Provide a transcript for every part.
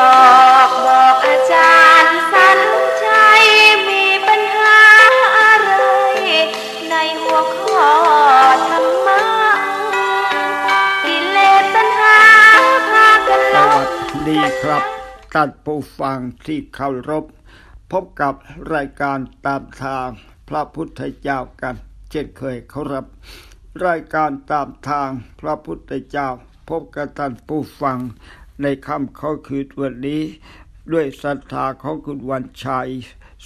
ออกบอกอาจารย์สันชัยมีปัญหาอะไร ในหัวข้อธรรมะกิเลสตัณหาพากันสลวับ สดีครับท่านผู้ฟังที่เคารพ พบกับรายการตามทางพระพุทธเจ้ากัน เช่นเคยคารพรายการตามทางพระพุทธเจ้า พบกับท่านผู้ฟัง ในค่ำเขาคืนวันนี้ ด้วยศรัทธาของคุณวันชัย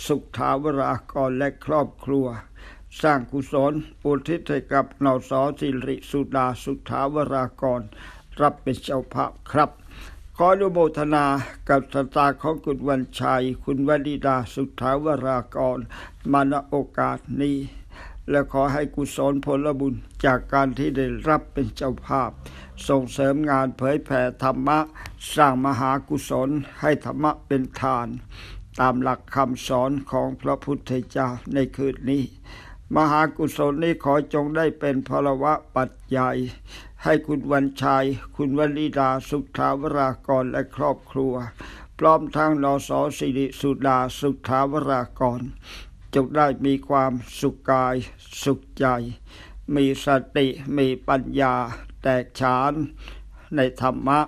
สุขถาวรากรและครอบครัว สร้างกุศลอุทิศให้กับนสสิริสุดาสุขถาวรากร รับเป็นเจ้าภาพครับขออนุโมทนากับสตาของคุณวันชัย คุณวนิดาสุทธาวรากรมาณโอกาสนี้ และขอให้กุศลผลบุญจากการที่ได้รับเป็นเจ้าภาพ ส่งเสริมงานเผยแผ่ธรรมะ สร้างมหากุศลให้ธรรมะเป็นทาน ตามหลักคำสอนของพระพุทธเจ้าในคืนนี้ มหากุศลนี้ขอจงได้เป็นพลวะปัจจัยให้คุณวันชัย คุณวลีดา สุขาวรากรและครอบครัว พร้อมทั้งนสสิริสุดา สุขาวรากร จงได้มีความสุขกายสุขใจ มีสติมีปัญญาแตกฉานในธรรมะ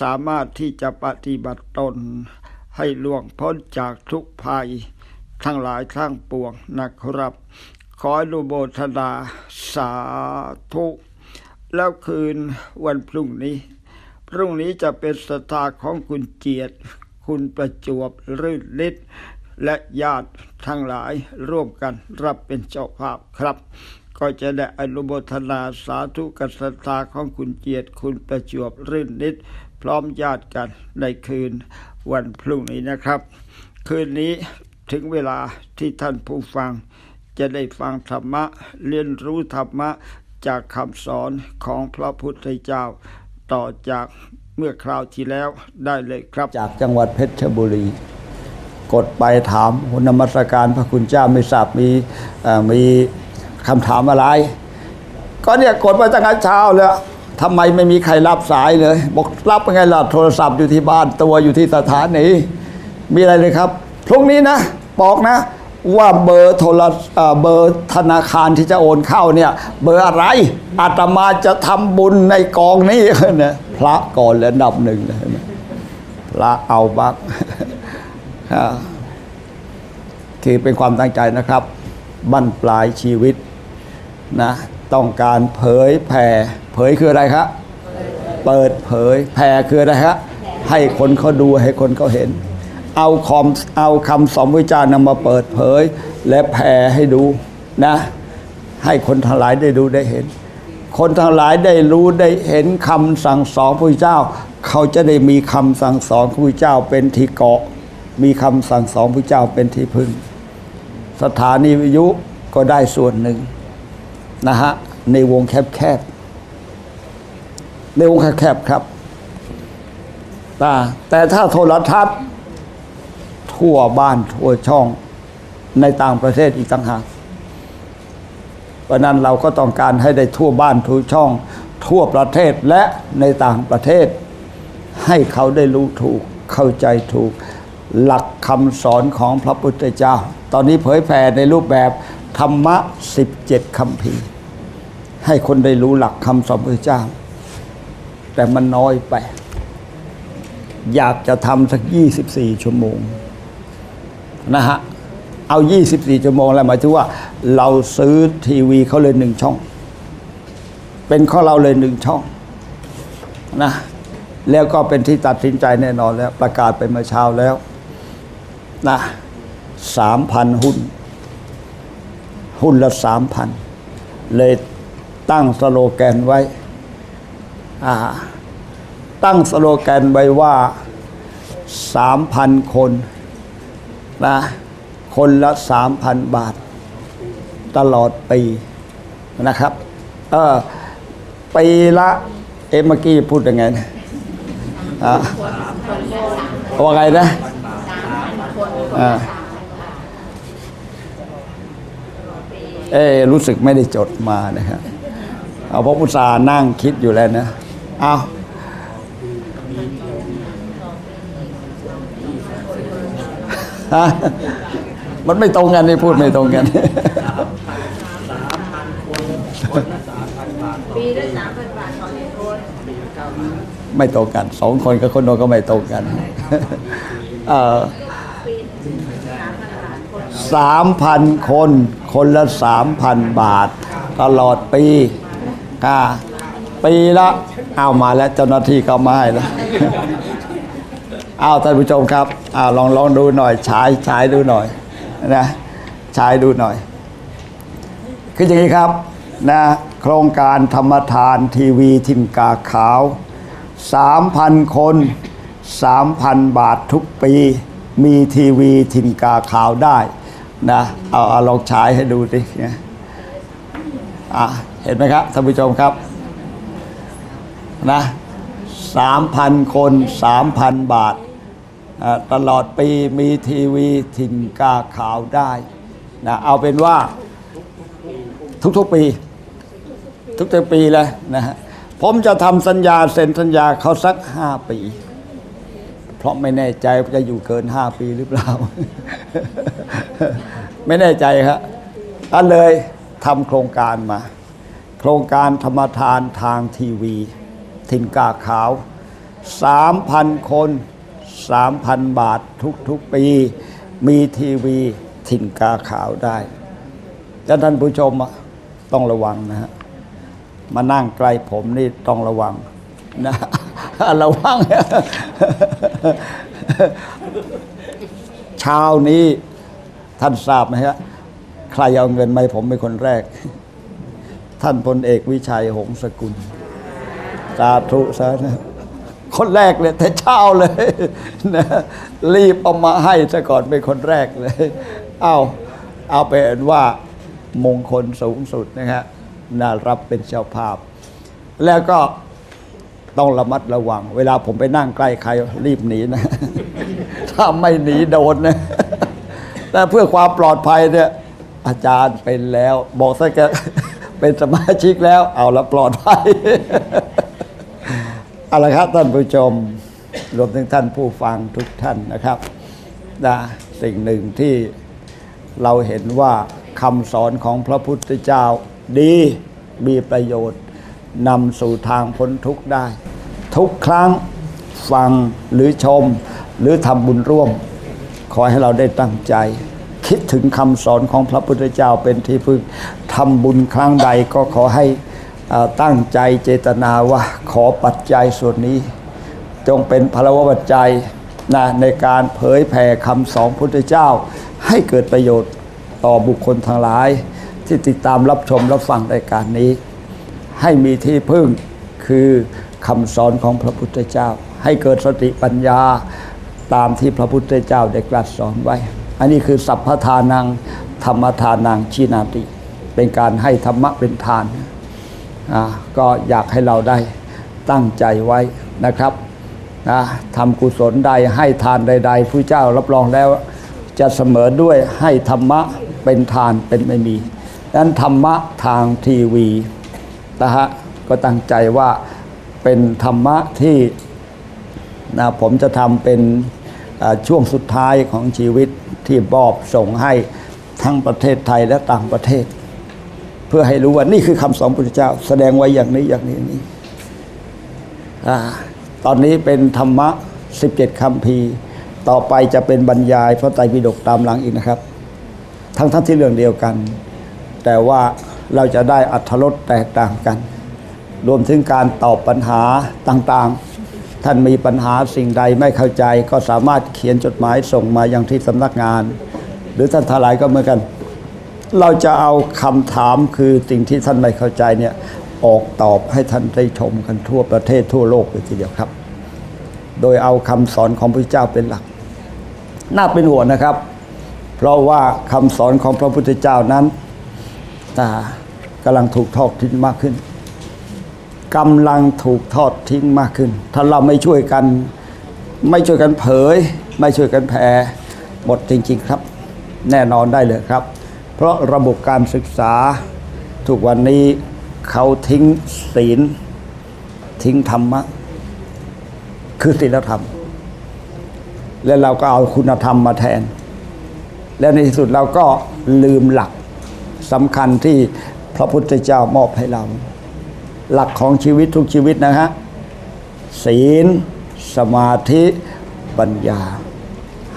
สามารถที่จะปฏิบัติตน ให้ล่วงพ้นจากทุกภัย ทั้งหลายทั้งปวงนะครับ ขออนุโมทนาสาธุ แล้วคืนวันพรุ่งนี้ พรุ่งนี้จะเป็นสตาของคุณเจียรติคุณประจวบรื่นฤทธิ์ และญาติทั้งหลายร่วมกันรับเป็นเจ้าภาพครับ ก็จะได้อนุโมทนาสาธุกับศรัทธาของคุณเจียรติคุณประจวบรื่นฤทธิ์พร้อมญาติกันในคืนวันพรุ่งนี้นะครับ คืนนี้ถึงเวลาที่ท่านผู้ฟัง จะได้ฟังธรรมะเรียนรู้ธรรมะจากคำสอนของพระพุทธเจ้า ต่อจากเมื่อคราวที่แล้วได้เลยครับ จากจังหวัดเพชรบุรี กดไปถามคุนมัสการพระคุณเจ้าไม่ทราบมีมีคำถามอะไร ก็เนี่ยกดมาตั้งแต่เช้าแล้วทำไมไม่มีใครรับสายเลย บอกรับยังไงล่ะโทรศัพท์อยู่ที่บ้านตัวอยู่ที่สถานีมีอะไรเลยครับพรุ่งนี้นะบอกนะว่าเบอร์โทรเอ่อเบอร์ธนาคารที่จะโอนเข้าเนี่ย เบอร์อะไรอาตมาจะทำบุญในกองนี้เนี่ยพระก่อนแล้วดับหนึ่งเลยนะพระเอาบัก คือเป็นความตั้งใจนะครับ บั้นปลายชีวิตนะต้องการเผยแผ่เผยคืออะไรครับเปิดเผยแผ่คืออะไรครับให้คนเขาดูให้คนเขาเห็น เอาคอมเอาคำสอนพระเจ้านำมาเปิดเผย และแผ่ให้ดูนะ ให้คนทั้งหลายได้ดูได้เห็น คนทั้งหลายได้รู้ได้เห็นคำสั่งสอนพระเจ้า เขาจะได้มีคำสั่งสอนพระเจ้าเป็นที่เกาะ มีคำสั่งสอนพระเจ้าเป็นที่พึ่ง สถานีวิทยุก็ได้ส่วนหนึ่งนะฮะในวงแคบๆในวงแคบๆครับแต่แต่ถ้าโทรทัศน์ ทั่วบ้านทั่วช่องในต่างประเทศอีกต่างหากเพราะนั้นเราก็ต้องการให้ได้ทั่วบ้านทั่วช่อง ทั่วประเทศและในต่างประเทศ ให้เขาได้รู้ถูกเข้าใจถูก หลักคำสอนของพระพุทธเจ้า ตอนนี้เผยแผ่ในรูปแบบธรรมะ 17คำพีร์ให้คนได้รู้หลักคำสอนพระเจ้า แต่มันน้อยไป อยากจะทำสัก 24 ชั่วโมงนะฮะเอา 24 ชั่วโมงแล้วหมายถึงว่าเราซื้อทีวีเขาเลยหนึ่งช่อง เป็นข้อเราเลยหนึ่งช่องนะแล้วก็เป็นที่ตัดสินใจแน่นอนแล้ว ประกาศไปเมื่อเช้าแล้ว นะสามพันหุ้น หุ้นละสามพัน เลยตั้งสโลแกนไว้ ตั้งสโลแกนไว้ว่าสามพันคนนะคนละสามพันบาท ตลอดปีนะครับ เออปีละเอ็มเมื่อกี้พูดยังไงนะอะว่าไงนะ เอ้รู้สึกไม่ได้จดมานะครับเอาพระพุทธานั่งคิดอยู่แล้วนะ เอาฮะมันไม่ตรงกันนี่พูดไม่ตรงกันไม่ตรงกัน สองคนกับคนโน้นก็ไม่ตรงกัน เออ 3,000 คน คนละ 3,000 บาท ตลอดปีค่ะปีละเอามาแล้วเจ้าหน้าที่ก็ไม่ให้แล้วเอาท่านผู้ชมครับเอาลองลองดูหน่อยฉายฉายดูหน่อยนะฉายดูหน่อย คืออย่างนี้ครับนะโครงการธรรมทานทีวีทิมกาขาว 3,000 คน 3,000 บาททุกปี มีทีวีทิมกาขาวได้ นะเอาเอาลองฉายให้ดูสิอะเห็นไหมครับท่านผู้ชมครับนะ3,000คน3,000บาท ตลอดปีมีทีวีทิมกาขาวได้นะเอาเป็นว่าทุกๆปี ทุกๆปีเลยนะฮะผมจะทำสัญญาเซ็นสัญญาเขาสักห้าปี เพราะไม่แน่ใจว่าจะอยู่เกินห้าปีหรือเปล่า ไม่แน่ใจครับก็เลยทำโครงการมา โครงการธรรมทานทางทีวี ทินกาขาว 3,000 คน 3,000 บาททุกๆปี มีทีวีทินกาขาวได้แล้วท่านผู้ชมต้องระวังนะฮะมานั่งใกล้ผมนี่ต้องระวังนะระวัง ช้านี้ท่านทราบไหมฮะใครเอาเงินมาผมเป็นคนแรก ท่านพลเอกวิชัยหงสกุลสาธุสาธุคนแรกเลยแต่เช้าเลยนะรีบเอามาให้ซะก่อนเป็นคนแรกเลย เอาเอาเป็นว่ามงคลสูงสุดนะฮะน่ารับเป็นเจ้าภาพ แล้วก็ ต้องระมัดระวัง เวลาผมไปนั่งใกล้ใครรีบหนีนะ ถ้าไม่หนีโดนนะแต่เพื่อความปลอดภัยเนี่ย อาจารย์เป็นแล้ว บอกซะแกเป็นสมาชิกแล้ว เอาละปลอดภัยเอาละครับท่านผู้ชมรวมถึงท่านผู้ฟังทุกท่านนะครับนะสิ่งหนึ่งที่เราเห็นว่าคำสอนของพระพุทธเจ้าดีมีประโยชน์นำสู่ทางพ้นทุกข์ได้ ทุกครั้งฟังหรือชมหรือทำบุญร่วม ขอให้เราได้ตั้งใจ คิดถึงคำสอนของพระพุทธเจ้าเป็นที่พึ่งทำบุญครั้งใดก็ขอให้ตั้งใจเจตนาว่าขอปัจจัยส่วนนี้ จงเป็นพลวปัจจัยนะในการเผยแผ่คำสอนพุทธเจ้า ให้เกิดประโยชน์ต่อบุคคลทั้งหลาย ที่ติดตามรับชมรับฟังรายการนี้ ให้มีที่พึ่งคือ คำสอนของพระพุทธเจ้า ให้เกิดสติปัญญาตามที่พระพุทธเจ้าได้ตรัสสอนไว้ อันนี้คือสัพพทานังธรรมทานังชีนาติ เป็นการให้ธรรมะเป็นทานอ่าก็อยากให้เราได้ตั้งใจไว้นะครับนะทำกุศลใดให้ทานใดๆผู้เจ้ารับรองแล้วจะเสมอด้วยให้ธรรมะเป็นทานเป็นไม่มีดังนั้นธรรมะทางทีวีนะฮะก็ตั้งใจว่า เป็นธรรมะที่นะผมจะทำเป็นช่วงสุดท้ายของชีวิตที่บอบส่งให้ทั้งประเทศไทยและต่างประเทศ เพื่อให้รู้ว่านี่คือคำสอนพุทธเจ้า แสดงไว้อย่างนี้อย่างนี้นี้ตอนนี้เป็นธรรมะ 17คำพีร์ต่อไปจะเป็นบรรยายพระไตรปิฎกตามหลังอีกนะครับ ทั้งทั้งที่เรื่องเดียวกัน แต่ว่าเราจะได้อัธรสแตกต่างกัน รวมถึงการตอบปัญหาต่างๆ ท่านมีปัญหาสิ่งใดไม่เข้าใจ ก็สามารถเขียนจดหมายส่งมายังที่สำนักงาน หรือท่านทลายก็เหมือนกัน เราจะเอาคำถามคือสิ่งที่ท่านไม่เข้าใจเนี่ยออกตอบให้ท่านได้ชมกันทั่วประเทศทั่วโลกเลยทีเดียวครับ โดยเอาคำสอนของพระเจ้าเป็นหลัก น่าเป็นห่วงนะครับ เพราะว่าคำสอนของพระพุทธเจ้านั้นกำลังถูกทอดทิ้งมากขึ้น กำลังถูกทอดทิ้งมากขึ้น ถ้าเราไม่ช่วยกัน ไม่ช่วยกันเผย ไม่ช่วยกันแผ่หมดจริง ๆครับ แน่นอนได้เลยครับ เพราะระบบการศึกษา ทุกวันนี้เขาทิ้งศีล ทิ้งธรรมะ คือศีลธรรม และเราก็เอาคุณธรรมมาแทน แล้วในที่สุดเราก็ลืมหลักสำคัญที่พระพุทธเจ้ามอบให้เรา หลักของชีวิตทุกชีวิตนะฮะศีล สมาธิปัญญา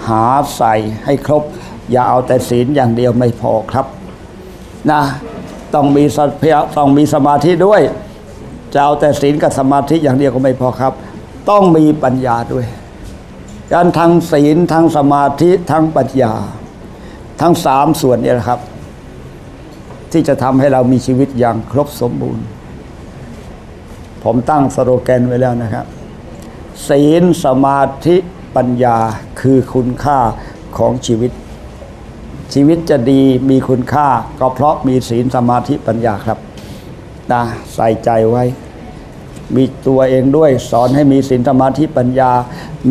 หาใส่ให้ครบ อย่าเอาแต่ศีลอย่างเดียวไม่พอครับนะต้องมีสัพยต้องมีสมาธิด้วย จะเอาแต่ศีลกับสมาธิอย่างเดียวก็ไม่พอครับ ต้องมีปัญญาด้วยการทั้งศีลทั้งสมาธิทั้งปัญญา ทั้งสามส่วนนี้นะครับ ที่จะทำให้เรามีชีวิตอย่างครบสมบูรณ์ ผมตั้งสโลแกนไว้แล้วนะครับ ศีลสมาธิปัญญาคือคุณค่าของชีวิต ชีวิตจะดีมีคุณค่า ก็เพราะมีศีลสมาธิปัญญาครับนะใส่ใจไว้ มีตัวเองด้วยสอนให้มีศีลสมาธิปัญญา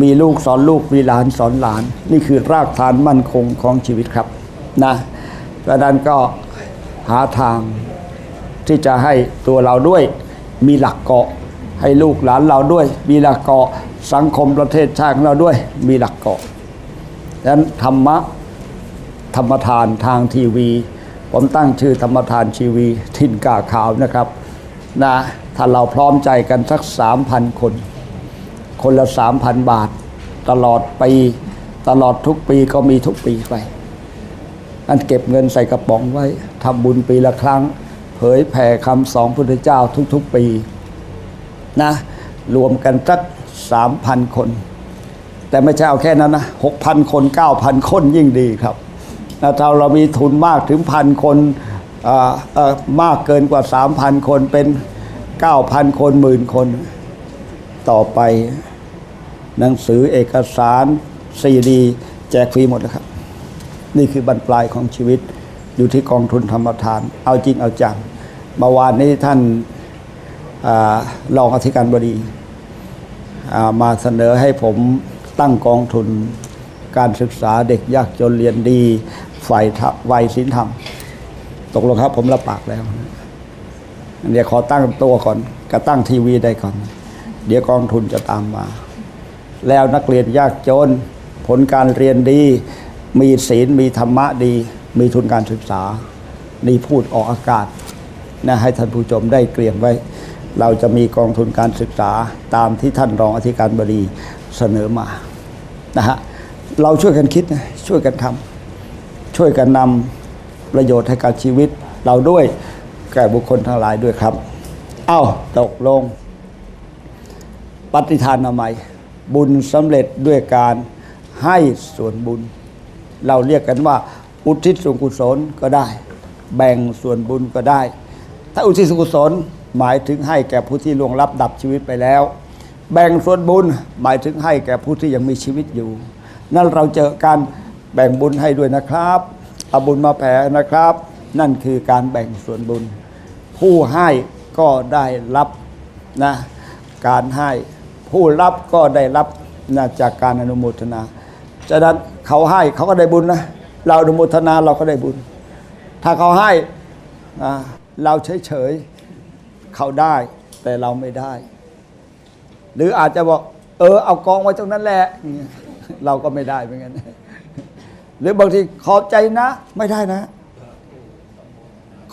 มีลูกสอนลูกมีหลานสอนหลาน นี่คือรากฐานมั่นคงของชีวิตครับนะดังนั้นก็หาทางที่จะให้ตัวเราด้วย มีหลักเกาะ ให้ลูกหลานเราด้วย มีหลักเกาะสังคมประเทศชาติของเราด้วย มีหลักเกาะดังนั้นธรรมะธรรมทานทางทีวี ผมตั้งชื่อธรรมทานทีวีทินกาขาวนะครับนะถ้าเราพร้อมใจกันสักสามพันคน คนละสามพันบาท ตลอดปี ตลอดทุกปีก็มีทุกปีไปอันเก็บเงินใส่กระป๋องไว้ทำบุญปีละครั้ง เผยแผ่คำสองพุทธเจ้าทุกๆปีนะรวมกันสักสามพันคน แต่ไม่ใช่เอาแค่นั้นนะหกพันคนเก้าพันคนยิ่งดีครับนะถ้าเรามีทุนมากถึงพันคนมากเกินกว่าสามพันคนเป็นเก้าพันคนหมื่นคน ต่อไป หนังสือเอกสารซีดี แจกฟรีหมดแล้วครับ นี่คือบรรปลายของชีวิต อยู่ที่กองทุนธรรมทาน เอาจริงเอาจังเมื่อวานนี้ท่านอรองอธิการบดีมาเสนอให้ผมตั้งกองทุนการศึกษาเด็กยากจนเรียนดีฝ่ายวัยศิลธรรม ตกลงครับผมรับปากแล้วเดี๋ยวขอตั้งตัวก่อนก็ตั้งทีวีได้ก่อน เดี๋ยวกองทุนจะตามมา แล้วนักเรียนยากจน ผลการเรียนดี มีศีลมีธรรมะดี มีทุนการศึกษา นี่พูดออกอากาศนะให้ท่านผู้ชมได้เกรียงไว้ เราจะมีกองทุนการศึกษาตามที่ท่านรองอธิการบดีเสนอมานะฮะเราช่วยกันคิดนะช่วยกันทำช่วยกันนำประโยชน์ให้กับชีวิต เราด้วยแก่บุคคลทั้งหลายด้วยครับ เอ้าตกลง ปฏิทานนามัย บุญสำเร็จด้วยการให้ส่วนบุญ เราเรียกกันว่า อุทิศส่วนกุศลก็ได้ แบ่งส่วนบุญก็ได้ ถ้าอุทิศส่วนกุศลหมายถึงให้แก่ผู้ที่ล่วงลับดับชีวิตไปแล้ว แบ่งส่วนบุญหมายถึงให้แก่ผู้ที่ยังมีชีวิตอยู่ นั่นเราเจอการแบ่งบุญให้ด้วยนะครับเอาบุญมาแผ่นะครับ นั่นคือการแบ่งส่วนบุญ ผู้ให้ก็ได้รับนะการให้ผู้รับก็ได้รับนะจากการอนุโมทนาฉะนั้นเขาให้เขาก็ได้บุญนะ เราอนุโมทนาเราก็ได้บุญ ถ้าเขาให้อ่าเราเฉยๆเขาได้ แต่เราไม่ได้ หรืออาจจะบอกเออเอากองไว้ตรงนั้นแหละเงี้ยเราก็ไม่ได้เหมือนกันหรือบางทีขอบใจนะ ไม่ได้นะ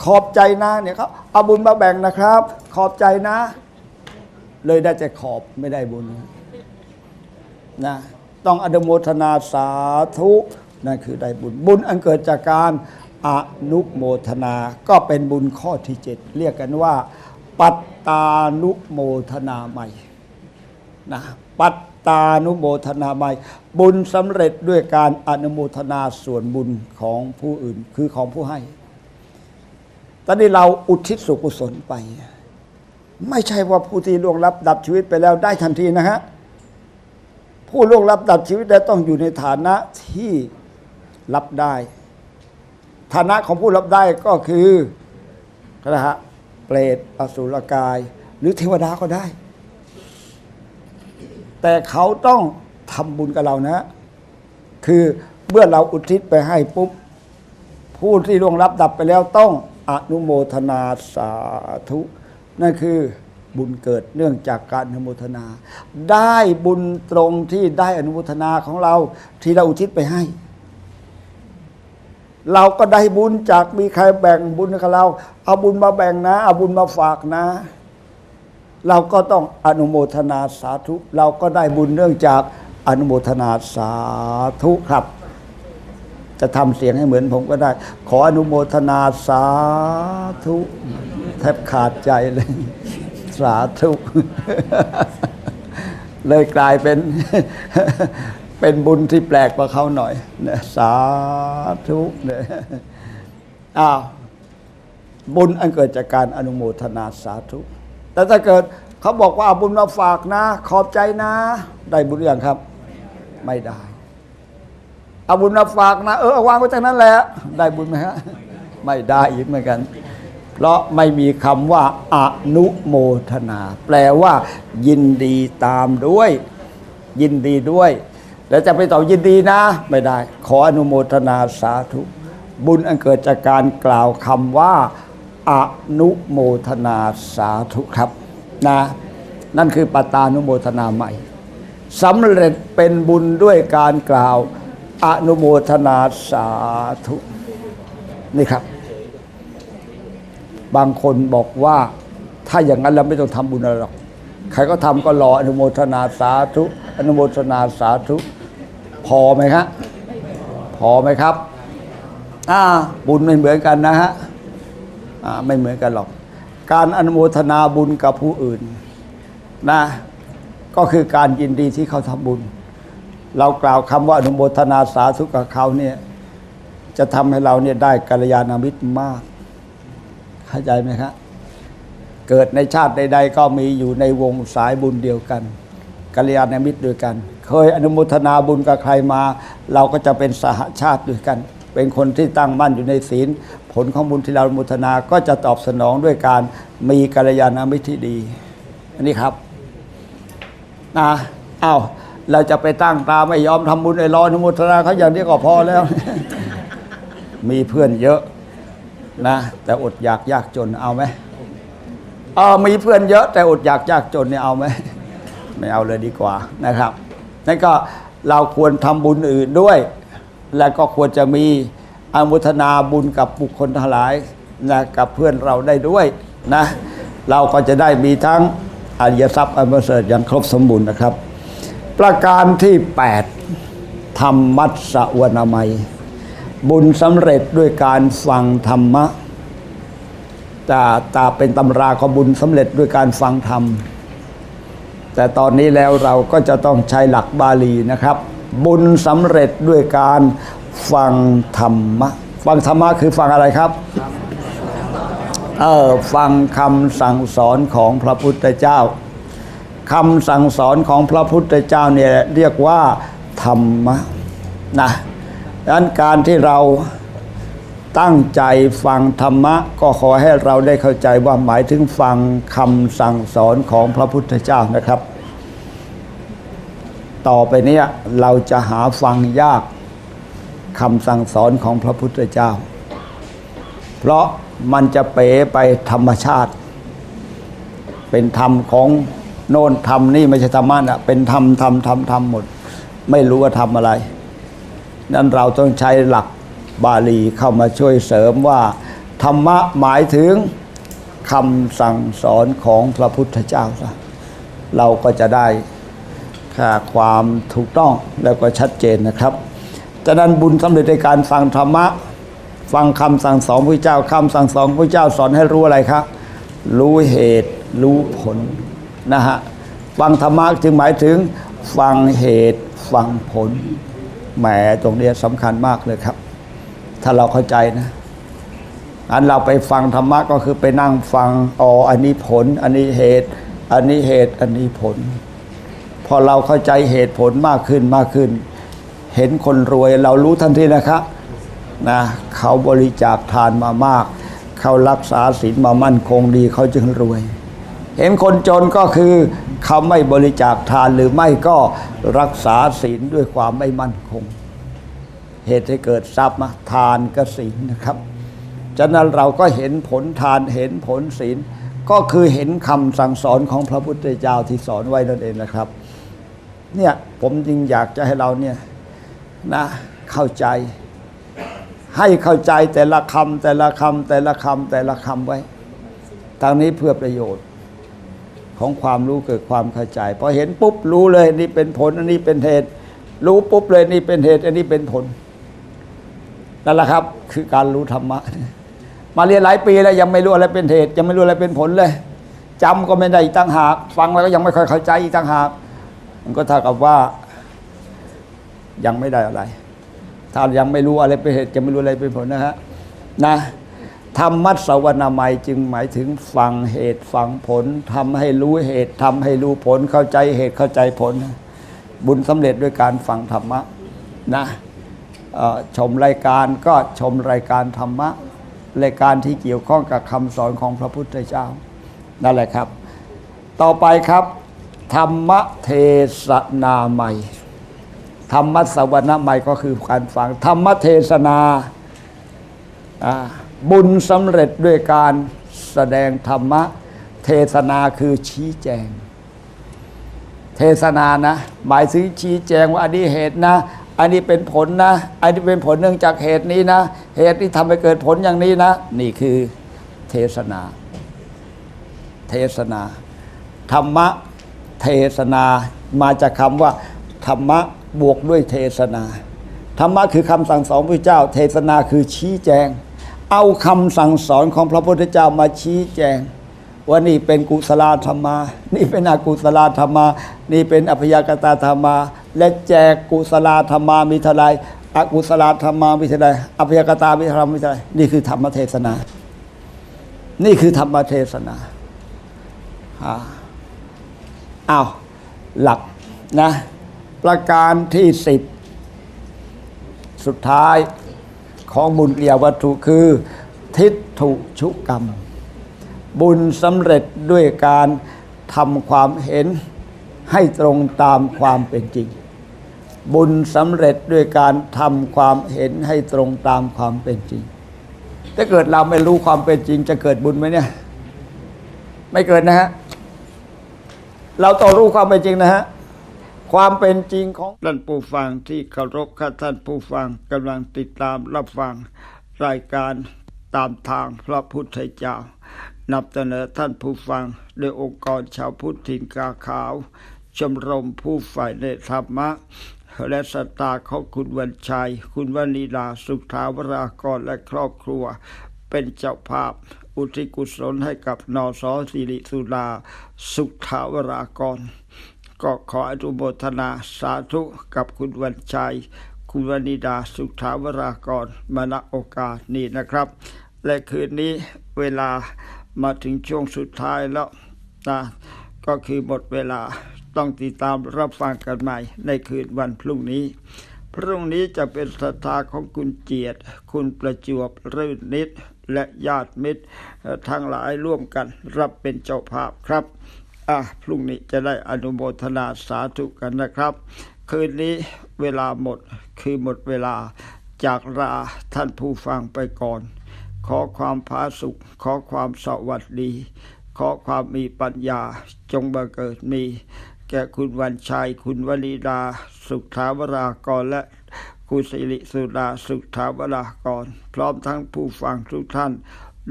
ขอบใจนะเนี่ยเขาเอาบุญมาแบ่งนะครับ ขอบใจนะ เลยได้แต่ขอบไม่ได้บุญนะ ต้องอนุโมทนาสาธุ นั่นคือได้บุญบุญอันเกิดจากการอนุโมทนา ก็เป็นบุญข้อที่เจ็ดเรียกกันว่า ปัตตานุโมทนาใหม่นะปัตตานุโมทนาใหม่ บุญสำเร็จด้วยการอนุโมทนาส่วนบุญของผู้อื่นคือของผู้ให้ตอนนี้เราอุทิศสุกุศลไป ไม่ใช่ว่าผู้ที่ล่วงลับดับชีวิตไปแล้วได้ทันทีนะฮะผู้ล่วงลับดับชีวิตแล้ต้องอยู่ในฐานะที่ รับได้ฐานะของผู้รับได้ก็คือนะฮะเปรตอสุรกาย หรือเทวดาก็ได้ แต่เขาต้องทำบุญกับเรานะ คือเมื่อเราอุทิศไปให้ปุ๊บผู้ที่ล่วงลับดับไปแล้วต้องอนุโมทนาสาธุ นั่นคือบุญเกิดเนื่องจากการอนุโมทนา ได้บุญตรงที่ได้อนุโมทนาของเราที่เราอุทิศไปให้ เราก็ได้บุญจากมีใครแบ่งบุญกับเรา เอาบุญมาแบ่งนะ เอาบุญมาฝากนะ เราก็ต้องอนุโมทนาสาธุ เราก็ได้บุญเนื่องจากอนุโมทนาสาธุครับ จะทำเสียงให้เหมือนผมก็ได้ ขออนุโมทนาสาธุแทบขาดใจเลย สาธุ เลยกลายเป็น เป็นบุญที่แปลกกว่าเขาหน่อยนะสาธุเนี่ยอ้าวบุญอันเกิดจากการอนุโมทนาสาธุ แต่ถ้าเกิดเขาบอกว่าเอาบุญมาฝากนะ ขอบใจนะ ได้บุญหรือยังครับ ไม่ได้เอาบุญมาฝากนะ เออเอาวางไว้จากนั้นแหละได้บุญไหมฮะไม่ได้อีกเหมือนกัน เพราะไม่มีคำว่าอนุโมทนา แปลว่า ยินดีตามด้วย ยินดีด้วย แล้วจะไปตอบยินดีนะ ไม่ได้ ขออนุโมทนาสาธุ บุญอันเกิดจากการกล่าวคำว่า อนุโมทนาสาธุครับนะนั่นคือปตานุโมทนาใหม่สำเร็จเป็นบุญด้วยการกล่าว อนุโมทนาสาธุ นี่ครับ บางคนบอกว่า ถ้าอย่างนั้นเราไม่ต้องทำบุญอะไรหรอก ใครก็ทำก็รออนุโมทนาสาธุ อนุโมทนาสาธุ พอไหมครับพอไหมครับอ่าบุญไม่เหมือนกันนะฮะอ่าไม่เหมือนกันหรอก การอนุโมทนาบุญกับผู้อื่นนะก็คือการยินดีที่เขาทำบุญ เรากล่าวคำว่าอนุโมทนาสาธุกับเขาเนี่ยจะทำให้เราเนี่ยได้กัลยาณมิตรมาก เข้าใจไหมครับเกิดในชาติใด ๆ ก็มีอยู่ในวงสายบุญเดียวกันกัลยาณมิตรด้วยกัน เคยอนุโมทนาบุญกับใครมา เราก็จะเป็นสหชาติด้วยกัน เป็นคนที่ตั้งมั่นอยู่ในศีล ผลของบุญที่เราอนุโมทนาก็จะตอบสนองด้วยการมีกัลยาณมิตรที่ดี อันนี้ครับนะอ้าวเราจะไปตั้งตาไม่ยอมทำบุญไอ้รออนุโมทนาเขาอย่างนี้ก็พอแล้ว มีเพื่อนเยอะนะ แต่อดอยากยากจนเอาไหมเออมีเพื่อนเยอะ แต่อดอยากยากจนเนี่ยเอาไหมไม่เอาเลยดีกว่านะครับ นั่นก็เราควรทำบุญอื่นด้วย และก็ควรจะมีอนุทนาบุญกับบุคคลทั้งหลายนะกับเพื่อนเราได้ด้วยนะเราก็จะได้มีทั้งอริยทรัพย์อันประเสริฐอย่างครบสมบูรณ์นะครับ ประการที่ 8 ธรรมัสสวนามัย บุญสำเร็จด้วยการฟังธรรมะแต่ตาเป็นตำราขอบุญสำเร็จด้วยการฟังธรรม แต่ตอนนี้แล้วเราก็จะต้องใช้หลักบาลีนะครับ บุญสำเร็จด้วยการฟังธรรมะ ฟังธรรมะคือฟังอะไรครับเออฟังคำสั่งสอนของพระพุทธเจ้าคำสั่งสอนของพระพุทธเจ้าเนี่ยเรียกว่าธรรมะนะดังนั้นการที่เรา ตั้งใจฟังธรรมะ ก็ขอให้เราได้เข้าใจว่าหมายถึงฟังคำสั่งสอนของพระพุทธเจ้านะครับ ต่อไปนี้เราจะหาฟังยากคำสั่งสอนของพระพุทธเจ้า เพราะมันจะเป๋ไปธรรมชาติ เป็นธรรมของโน่นธรรมนี่ไม่ใช่ธรรมะนะเป็นธรรมธรรมธรรมธรรมหมด ไม่รู้ว่าทำอะไร นั้นเราต้องใช้หลัก บาลีเข้ามาช่วยเสริมว่า ธรรมะหมายถึงคำสั่งสอนของพระพุทธเจ้าเราก็จะได้ค่าความถูกต้องแล้วก็ชัดเจนนะครับฉะนั้นบุญสำเร็จในการฟังธรรมะ ฟังคำสั่งสอนพระเจ้าคำสั่งสอนพระเจ้าสอนให้รู้อะไรครับ รู้เหตุรู้ผลนะฮะฟังธรรมะจึงหมายถึงฟังเหตุฟังผลแหมตรงนี้สำคัญมากเลยครับ ถ้าเราเข้าใจนะอันเราไปฟังธรรมะก็คือไปนั่งฟังอ๋ออันนี้ผล อันนี้เหตุ อันนี้เหตุ อันนี้ผล พอเราเข้าใจเหตุผลมากขึ้นมากขึ้น เห็นคนรวยเรารู้ทันทีนะครับนะเขาบริจาคทานมามาก เขารักษาศีลมามั่นคงดีเขาจึงรวย เห็นคนจนก็คือเขาไม่บริจาคทานหรือไม่ก็รักษาศีลด้วยความไม่มั่นคง เหตุให้เกิดทรัพย์มาทานก็ศีลนะครับฉะนั้นเราก็เห็นผลทานเห็นผลศีล ก็คือเห็นคำสั่งสอนของพระพุทธเจ้าที่สอนไว้นั่นเองนะครับ เนี่ยผมจึงอยากจะให้เราเนี่ยนะเข้าใจ ให้เข้าใจแต่ละคำแต่ละคำแต่ละคำแต่ละคำไว้ทางนี้เพื่อประโยชน์ของความรู้เกิดความเข้าใจพอเห็นปุ๊บรู้เลยนี่เป็นผลอันนี้เป็นเหตุ รู้ปุ๊บเลยนี่เป็นเหตุ อันนี้เป็นผล นั่นแหละครับ คือการรู้ธรรมะ มาเรียนหลายปีแล้วยังไม่รู้อะไรเป็นเหตุ ยังไม่รู้อะไรเป็นผลเลยจำก็ไม่ได้อีกตั้งหาก ฟังแล้วก็ยังไม่ค่อยเข้าใจอีกตั้งหาก มันก็เท่ากับว่า ยังไม่ได้อะไร ถ้ายังไม่รู้อะไรเป็นเหตุจะไม่รู้อะไรเป็นผลนะฮะนะธรรมัสวนามัยจึงหมายถึงฟังเหตุฟังผลทำให้รู้เหตุทำให้รู้ผลเข้าใจเหตุเข้าใจผล บุญสำเร็จด้วยการฟังธรรมะนะ ชมรายการก็ชมรายการธรรมะรายการที่เกี่ยวข้องกับคำสอนของพระพุทธเจ้านั่นแหละครับ ต่อไปครับ ธรรมเทศนาใหม่ธรรมสวนาใหม่ก็คือการฟัง ธรรมเทศนาบุญสำเร็จด้วยการแสดงธรรมะ เทศนาคือชี้แจง เทศนานะ หมายถึงชี้แจงว่าอันนี้เหตุนะ อันนี้เป็นผลนะ อันนี้เป็นผลเนื่องจากเหตุนี้นะ เหตุที่ทำให้เกิดผลอย่างนี้นะ นี่คือเทศนา เทศนา ธรรมะเทศนามาจากคำว่า ธรรมะบวกด้วยเทศนา ธรรมะคือคำสั่งสอนพระเจ้า เทศนาคือชี้แจง เอาคำสั่งสอนของพระพุทธเจ้ามาชี้แจงว่านี่เป็นกุศลธรรมา นี่เป็นอกุศลธรรมา นี่เป็นอภยากตาธรรมา และแจกกุศลธรรมามีเท่าไรอกุศลธรรมามีเท่าไรอภิยกตามีเท่าไรมีเท่าไรนี่คือธรรมเทศนา นี่คือธรรมเทศนาอ่าอ้าวหลักนะ ประการที่สิบสุดท้ายของบุญเกลียวัตถุคือ ทิฏฐุชุกรรม บุญสำเร็จด้วยการทำความเห็น ให้ตรงตามความเป็นจริง บุญสำเร็จด้วยการทำความเห็นให้ตรงตามความเป็นจริง ถ้าเกิดเราไม่รู้ความเป็นจริง จะเกิดบุญไหมเนี่ย ไม่เกิดนะฮะ เราต้องรู้ความเป็นจริงนะฮะความเป็นจริงของท่านผู้ฟังที่เคารพค่ะท่านผู้ฟังกำลังติดตามรับฟังรายการตามทางพระพุทธเจ้านับเสนอท่านผู้ฟังโดยองค์กรชาวพุทธถิ่นกาขาว ชมรมผู้ฝ่ายในธรรมะ และสตาของคุณวันชัย คุณวนีลาสุขทาวรากรและครอบครัว เป็นเจ้าภาพอุทิศกุศลให้กับนอสอสิริสุดาสุขทาวรากร ก็ขออนุโมทนาสาธุกับคุณวันชัย คุณวนิดาสุขถาวรากรมาณโอกาสนี้นะครับ และคืนนี้เวลามาถึงช่วงสุดท้ายแล้วนะก็คือหมดเวลา ต้องติดตามรับฟังกันใหม่ในคืนวันพรุ่งนี้ พรุ่งนี้จะเป็นศรัทธาของคุณเจียรติคุณประจวบรื่นนิด และญาติมิตรทั้งหลายร่วมกันรับเป็นเจ้าภาพครับอะพรุ่งนี้จะได้อนุโมทนาสาธุกันนะครับ คืนนี้เวลาหมดคือหมดเวลาจากลาท่านผู้ฟังไปก่อน ขอความผาสุข ขอความสวัสดี ขอความมีปัญญาจงบังเกิดมี แก่คุณวันชัย คุณวลีดา สุขถาวรากร และคุณสิริสุดาสุขถาวรากร พร้อมทั้งผู้ฟังทุกท่าน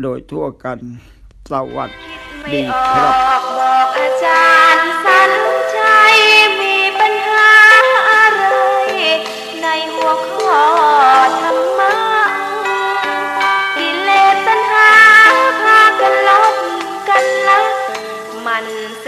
โดยทั่วกัน สวัสไม่ดีอครัอบกบอกอาจารย์สันใจมีปัญหาอะไร ในหัวข้อ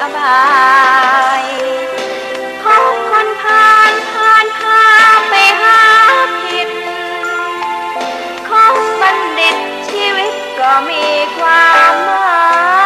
อบายพบคนผ่านผ่านพาไปหาผิด ของบัณฑิตชีวิตก็มีความหมาย